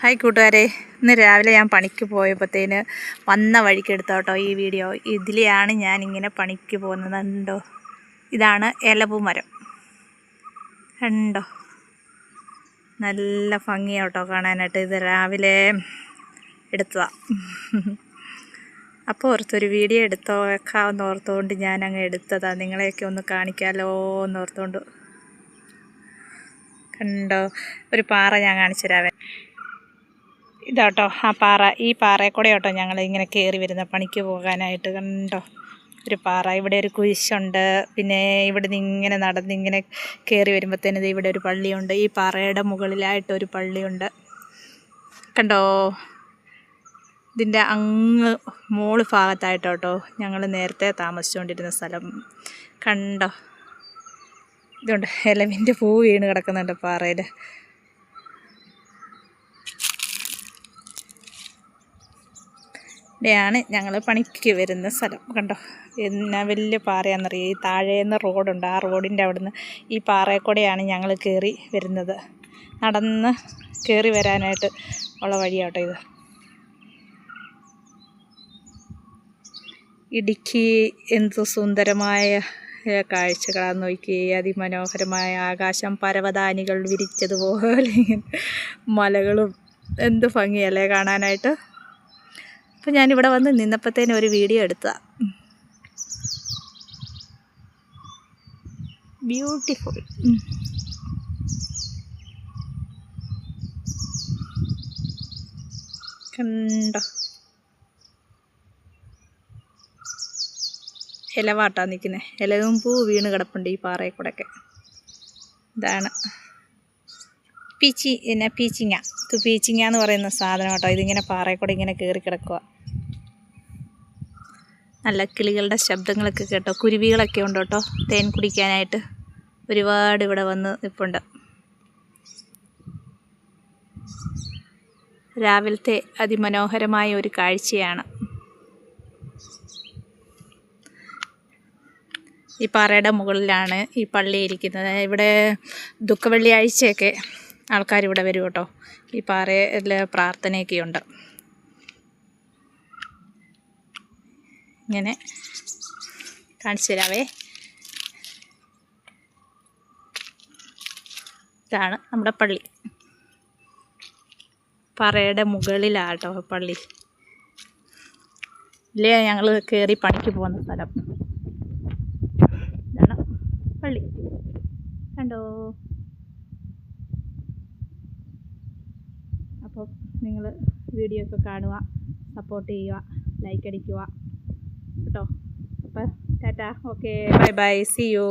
Hi കൂട്ടുകാരെ ഇന്ന് രാവിലെ ഞാൻ പണിക്ക് പോയപ്പോഴത്തേന് വന്ന വഴിക്ക് എടുത്ത കേട്ടോ ഈ വീഡിയോ. ഇതിലെയാണ് ഞാൻ ഇങ്ങനെ പണിക്ക് പോകുന്നത് ഉണ്ടോ ഇതാണ് ഇലപൂ മരം. കണ്ടോ? നല്ല ഭംഗിയാട്ടോ കാണാനായിട്ട്. ഇത് രാവിലെ എടുത്തതാണ് അപ്പോൾ ഓർത്തൊരു വീഡിയോ എടുത്തോ വെക്കാമെന്ന് ഓർത്തുകൊണ്ട് ഞാൻ അങ്ങ് എടുത്തതാണ് നിങ്ങളെയൊക്കെ ഒന്ന് കാണിക്കാമല്ലോ എന്ന് ഓർത്തുകൊണ്ട് കണ്ടോ? ഒരു പാറ ഞാൻ കാണിച്ചു തരാവേ. ഇതാട്ടോ. ആ പാറ ഈ പാറയിൽ കൂടെ കേട്ടോ ഞങ്ങൾ ഇങ്ങനെ കയറി വരുന്ന പണിക്ക് പോകാനായിട്ട്. കണ്ടോ? ഒരു പാറ ഇവിടെ ഒരു കുരിശുണ്ട്. പിന്നെ ഇവിടെ നിന്ന് ഇങ്ങനെ നടന്ന് ഇങ്ങനെ കയറി വരുമ്പോഴത്തേനത് ഇവിടെ ഒരു പള്ളിയുണ്ട്. ഈ പാറയുടെ മുകളിലായിട്ട് ഒരു പള്ളിയുണ്ട്. കണ്ടോ? ഇതിന്റെ അങ്ങ് മോൾ ഭാഗത്തായിട്ടോട്ടോ ഞങ്ങൾ നേരത്തെ താമസിച്ചുകൊണ്ടിരുന്ന സ്ഥലം. കണ്ടോ? ഇതുണ്ട്. എലവിന്റെ പൂ വീണ് കിടക്കുന്നുണ്ട് പാറയിൽ ഇവിടെയാണ് ഞങ്ങൾ പണിക്ക് വരുന്ന സ്ഥലം. കണ്ടോ? എന്നാ വലിയ പാറയാണെന്നറിയാം? ഈ താഴേന്ന് റോഡുണ്ട്. ആ റോഡിന്റെ അവിടുന്ന് ഈ പാറയിൽ കൂടെയാണ് ഞങ്ങൾ കയറി വരുന്നത്. നടന്ന് കയറി വരാനായിട്ട് ഉള്ള വഴിയാട്ടോ ഇത്. ഇടുക്കി എന്ത് സുന്ദരമായ കാഴ്ചകളാന്ന് നോക്കി അതിമനോഹരമായ ആകാശം പരവതാനികൾ വിരിച്ചതുപോലെ മലകളും. എന്ത് ഭംഗിയല്ലേ കാണാനായിട്ട്? അപ്പം ഞാനിവിടെ വന്ന് നിന്നപ്പോഴത്തേനും ഒരു വീഡിയോ എടുത്തതാണ് ബ്യൂട്ടിഫുൾ കണ്ടോ? ഇലവാട്ടാ നിൽക്കുന്നത് ഇലവും പൂ വീണ് കിടപ്പുണ്ട് ഈ പാറയിൽ കൂടെയൊക്കെ. ഇതാണ്. പീച്ചി പിന്നെ പീച്ചിങ്ങ. ഇത് പീച്ചിങ്ങ എന്ന് പറയുന്ന സാധനം കേട്ടോ. ഇതിങ്ങനെ പാറയിൽ കൂടെ ഇങ്ങനെ കയറി കിടക്കുക നല്ല കിളികളുടെ ശബ്ദങ്ങളൊക്കെ കേട്ടോ. കുരുവികളൊക്കെ ഉണ്ട് കേട്ടോ. തേൻ കുടിക്കാനായിട്ട് ഒരുപാട് ഇവിടെ വന്ന് നിൽപ്പുണ്ട് രാവിലത്തെ അതിമനോഹരമായ ഒരു കാഴ്ചയാണ്. ഈ പാറയുടെ മുകളിലാണ് ഈ പള്ളി ഇരിക്കുന്നത്. ഇവിടെ ദുഃഖവെള്ളിയാഴ്ചയൊക്കെ ആൾക്കാർ ഇവിടെ വരും കേട്ടോ. ഈ പാറയിൽ പ്രാർത്ഥനയൊക്കെ ഇങ്ങനെ കാണിച്ചു തരാവേ. ഇതാണ് നമ്മുടെ പള്ളി. പാറയുടെ മുകളിലാട്ടോ പള്ളി. ഇല്ലേ? ഞങ്ങൾ കയറി പണിക്ക് പോകുന്ന സ്ഥലം. ഇതാണ് പള്ളി. കണ്ടോ? അപ്പോൾ നിങ്ങൾ വീഡിയോ ഒക്കെ കാണുക സപ്പോർട്ട് ചെയ്യുക ലൈക്ക് അടിക്കുക. കേട്ടോ അപ്പോൾ Tata okay bye bye see you